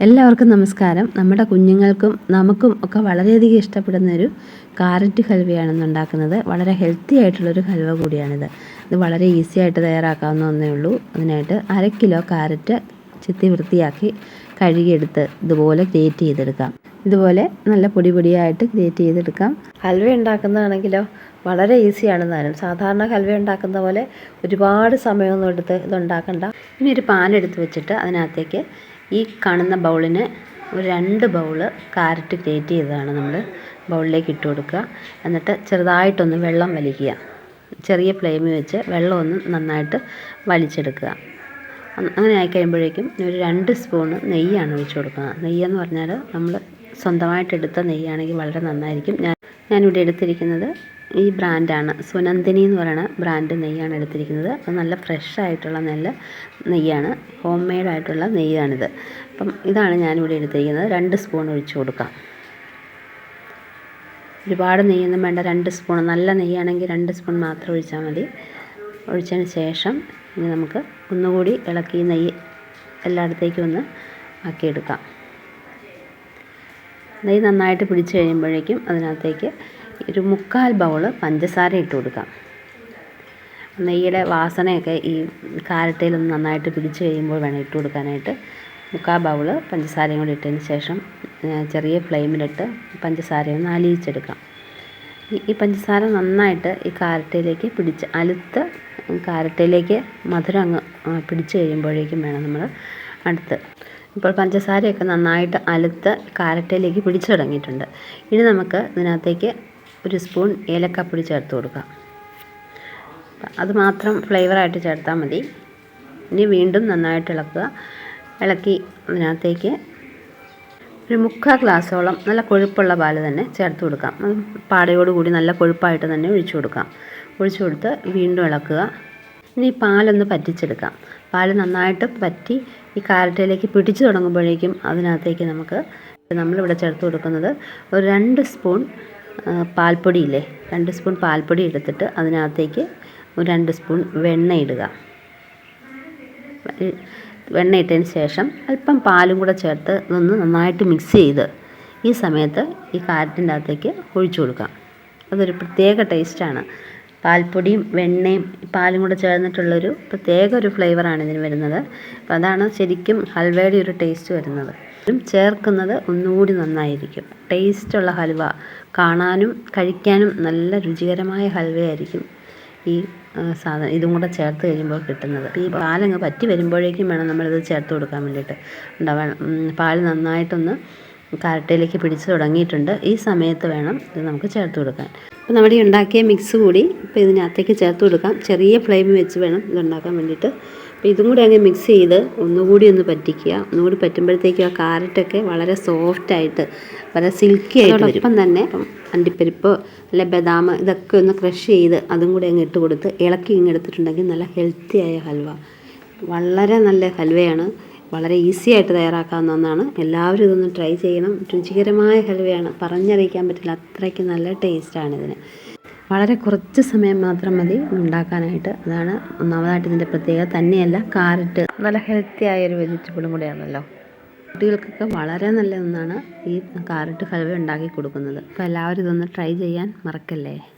എല്ലാവർക്കും നമസ്കാരം. നമ്മുടെ കുഞ്ഞുങ്ങൾക്കും നമുക്കും ഒക്കെ വളരെയധികം ഇഷ്ടപ്പെടുന്ന ഒരു കാരറ്റ് ഹൽവയാണ് ഉണ്ടാക്കുന്നത്. വളരെ ഹെൽത്തി ആയിട്ടുള്ളൊരു ഹൽവ കൂടിയാണിത്. ഇത് വളരെ ഈസി ആയിട്ട് തയ്യാറാക്കാവുന്ന ഒന്നേ ഉള്ളൂ. അതിനായിട്ട് അര കിലോ കാരറ്റ് ചെത്തി വൃത്തിയാക്കി കഴുകിയെടുത്ത് ഇതുപോലെ ഗ്രേറ്റ് ചെയ്തെടുക്കാം. ഇതുപോലെ നല്ല പൊടി പൊടിയായിട്ട് ഗ്രേറ്റ് ചെയ്തെടുക്കാം. ഹൽവ ഉണ്ടാക്കുന്നതാണെങ്കിലോ വളരെ ഈസിയാണ് താനും സാധാരണ ഹൽവ ഉണ്ടാക്കുന്ന പോലെ ഒരുപാട് സമയമൊന്നും എടുത്ത് ഇതുണ്ടാക്കണ്ട. ഇനി ഒരു പാൻ എടുത്ത് വെച്ചിട്ട് അതിനകത്തേക്ക് ഈ കാണുന്ന ബൗളിന് ഒരു രണ്ട് ബൗൾ കാരറ്റ് ഗ്രേറ്റ് ചെയ്തതാണ് നമ്മൾ ബൗളിലേക്ക് ഇട്ട് കൊടുക്കുക. എന്നിട്ട് ചെറുതായിട്ടൊന്ന് വെള്ളം വലിക്കുക. ചെറിയ ഫ്ലെയിമിൽ വെച്ച് വെള്ളം ഒന്ന് നന്നായിട്ട് വലിച്ചെടുക്കുക. അങ്ങനെ അങ്ങനെ ആയിക്കഴിയുമ്പോഴേക്കും ഒരു രണ്ട് സ്പൂണ് നെയ്യാണ് ഒഴിച്ച് കൊടുക്കുന്നത്. നെയ്യെന്ന് പറഞ്ഞാൽ നമ്മൾ സ്വന്തമായിട്ട് എടുത്ത നെയ്യാണെങ്കിൽ വളരെ നന്നായിരിക്കും. ഞാൻ ഞാനിവിടെ എടുത്തിരിക്കുന്നത് ഈ ബ്രാൻഡാണ്. സുനന്ദിനി എന്ന് പറയുന്ന ബ്രാൻഡ് നെയ്യാണ് എടുത്തിരിക്കുന്നത്. അത് നല്ല ഫ്രഷ് ആയിട്ടുള്ള നല്ല നെയ്യാണ്. ഹോം മെയ്ഡ് ആയിട്ടുള്ള നെയ്യാണിത്. അപ്പം ഇതാണ് ഞാനിവിടെ എടുത്തിരിക്കുന്നത്. രണ്ട് സ്പൂൺ ഒഴിച്ച് കൊടുക്കാം. ഒരുപാട് നെയ്യൊന്നും വേണ്ട. രണ്ട് സ്പൂൺ. നല്ല നെയ്യാണെങ്കിൽ രണ്ട് സ്പൂൺ മാത്രം ഒഴിച്ചാൽ മതി. ഒഴിച്ചതിന് ശേഷം ഇനി നമുക്ക് ഒന്നുകൂടി ഇളക്കി നെയ്യ് എല്ലായിടത്തേക്കും ഒന്ന് ആക്കിയെടുക്കാം. നെയ്യ് നന്നായിട്ട് പിടിച്ച് കഴിയുമ്പോഴേക്കും അതിനകത്തേക്ക് ഒരു മുക്കാൽ ബൗൾ പഞ്ചസാര ഇട്ട് കൊടുക്കാം. നെയ്യുടെ വാസനയൊക്കെ ഈ കാരട്ടയിലൊന്ന് നന്നായിട്ട് പിടിച്ച് കഴിയുമ്പോൾ വേണം ഇട്ട് കൊടുക്കാനായിട്ട്. മുക്കാൽ ബൗൾ പഞ്ചസാരയും കൂടി ഇട്ടതിന് ശേഷം ചെറിയ ഫ്ലെയിമിലിട്ട് പഞ്ചസാര ഒന്ന് അലിയിച്ചെടുക്കാം. ഈ- പഞ്ചസാര നന്നായിട്ട് ഈ കാരട്ടയിലേക്ക് പിടിച്ച് അലുത്ത് കാരട്ടയിലേക്ക് മധുരം അങ്ങ് പിടിച്ച് കഴിയുമ്പോഴേക്കും വേണം നമ്മൾ അടുത്ത് ഇപ്പോൾ പഞ്ചസാരയൊക്കെ നന്നായിട്ട് അലുത്ത് കാരറ്റയിലേക്ക് പിടിച്ചു തുടങ്ങിയിട്ടുണ്ട്. ഇനി നമുക്ക് ഇതിനകത്തേക്ക് ഒരു സ്പൂൺ ഏലക്കപ്പൊടി ചേർത്ത് കൊടുക്കാം. അത് മാത്രം ഫ്ലേവറായിട്ട് ചേർത്താൽ മതി. ഇനി വീണ്ടും നന്നായിട്ട് ഇളക്കുക. ഇളക്കി അതിനകത്തേക്ക് ഒരു മുക്കാൽ ഗ്ലാസ്സോളം നല്ല കൊഴുപ്പുള്ള പാൽ തന്നെ ചേർത്ത് കൊടുക്കാം. പാടയോടുകൂടി നല്ല കൊഴുപ്പായിട്ട് തന്നെ ഒഴിച്ചു കൊടുക്കാം. ഒഴിച്ചു കൊടുത്ത് വീണ്ടും ഇളക്കുക. ഇനി പാലൊന്ന് പറ്റിച്ചെടുക്കാം. പാൽ നന്നായിട്ട് പറ്റി ഈ കാരറ്റയിലേക്ക് പിടിച്ചു തുടങ്ങുമ്പോഴേക്കും അതിനകത്തേക്ക് നമുക്ക് നമ്മളിവിടെ ചേർത്ത് കൊടുക്കുന്നത് ഒരു രണ്ട് സ്പൂൺ പാൽപ്പൊടിയില്ലേ രണ്ട് സ്പൂൺ പാൽപ്പൊടി എടുത്തിട്ട് അതിനകത്തേക്ക് ഒരു രണ്ട് സ്പൂൺ വെണ്ണ ഇടുക. വെണ്ണ ഇട്ടതിന് ശേഷം അല്പം പാലും കൂടെ ചേർത്ത് ഇതൊന്ന് നന്നായിട്ട് മിക്സ് ചെയ്ത് ഈ സമയത്ത് ഈ കാരറ്റിന്റെ അകത്തേക്ക് ഒഴിച്ചു കൊടുക്കാം. അതൊരു പ്രത്യേക ടേസ്റ്റാണ്. പാൽപ്പൊടിയും വെണ്ണയും പാലും കൂടെ ചേർന്നിട്ടുള്ളൊരു പ്രത്യേക ഒരു ഫ്ലേവറാണ് ഇതിന് വരുന്നത്. അപ്പോൾ അതാണ് ശരിക്കും ഹൽവയുടെ ഒരു ടേസ്റ്റ് വരുന്നത്. ചേർക്കുന്നത് ഒന്നുകൂടി നന്നായിരിക്കും. ടേസ്റ്റുള്ള ഹൽവ. കാണാനും കഴിക്കാനും നല്ല രുചികരമായ ഹൽവയായിരിക്കും ഈ സാധനം ഇതും കൂടെ ചേർത്ത് കഴിയുമ്പോൾ കിട്ടുന്നത്. ഈ പാലങ്ങ് പറ്റി വരുമ്പോഴേക്കും വേണം നമ്മളിത് ചേർത്ത് കൊടുക്കാൻ വേണ്ടിയിട്ട്. ഉണ്ടാവാൻ പാൽ നന്നായിട്ടൊന്ന് കരട്ടയിലേക്ക് പിടിച്ച് തുടങ്ങിയിട്ടുണ്ട്. ഈ സമയത്ത് വേണം ഇത് നമുക്ക് ചേർത്ത് കൊടുക്കാൻ. അപ്പോൾ നമ്മുടെ ഈ ഉണ്ടാക്കിയ മിക്സ് കൂടി ഇപ്പോൾ ഇതിനകത്തേക്ക് ചേർത്ത് കൊടുക്കാം. ചെറിയ ഫ്ലെയിം വെച്ച് വേണം ഇതുണ്ടാക്കാൻ വേണ്ടിയിട്ട്. അപ്പോൾ ഇതും കൂടി അങ്ങ് മിക്സ് ചെയ്ത് ഒന്നുകൂടി ഒന്ന് പറ്റിക്കുക. ഒന്നുകൂടി പറ്റുമ്പോഴത്തേക്കും ആ കാരറ്റൊക്കെ വളരെ സോഫ്റ്റായിട്ട് വളരെ സിൽക്കി ആയിട്ട് വരും. ഒപ്പം തന്നെ അണ്ടിപ്പരിപ്പ് അല്ല ബദാം ഇതൊക്കെ ഒന്ന് ക്രഷ് ചെയ്ത് അതും കൂടി അങ്ങ് ഇട്ട് കൊടുത്ത് ഇളക്കി ഇങ്ങ് എടുത്തിട്ടുണ്ടെങ്കിൽ നല്ല ഹെൽത്തി ആയ ഹൽവ. വളരെ നല്ല ഹൽവയാണ്. വളരെ ഈസി ആയിട്ട് തയ്യാറാക്കാവുന്ന ഒന്നാണ്. എല്ലാവരും ഇതൊന്ന് ട്രൈ ചെയ്യണം. രുചികരമായ ഹൽവയാണ്. പറഞ്ഞറിയിക്കാൻ പറ്റില്ല. അത്രയ്ക്ക് നല്ല ടേസ്റ്റാണ് ഇതിന്. വളരെ കുറച്ച് സമയം മാത്രം മതി ഉണ്ടാക്കാനായിട്ട്. അതാണ് ഒന്നാമതായിട്ട് ഇതിന്റെ പ്രത്യേകത. തന്നെയല്ല കാരറ്റ്. നല്ല ഹെൽത്തി ആയ ഒരു വെജിറ്റബിളും കൂടിയാണല്ലോ. കുട്ടികൾക്കൊക്കെ വളരെ നല്ല ഒന്നാണ് ഈ കാരറ്റ് ഹൽവ ഉണ്ടാക്കി കൊടുക്കുന്നത്. അപ്പോൾ എല്ലാവരും ഇതൊന്ന് ട്രൈ ചെയ്യാൻ മറക്കല്ലേ?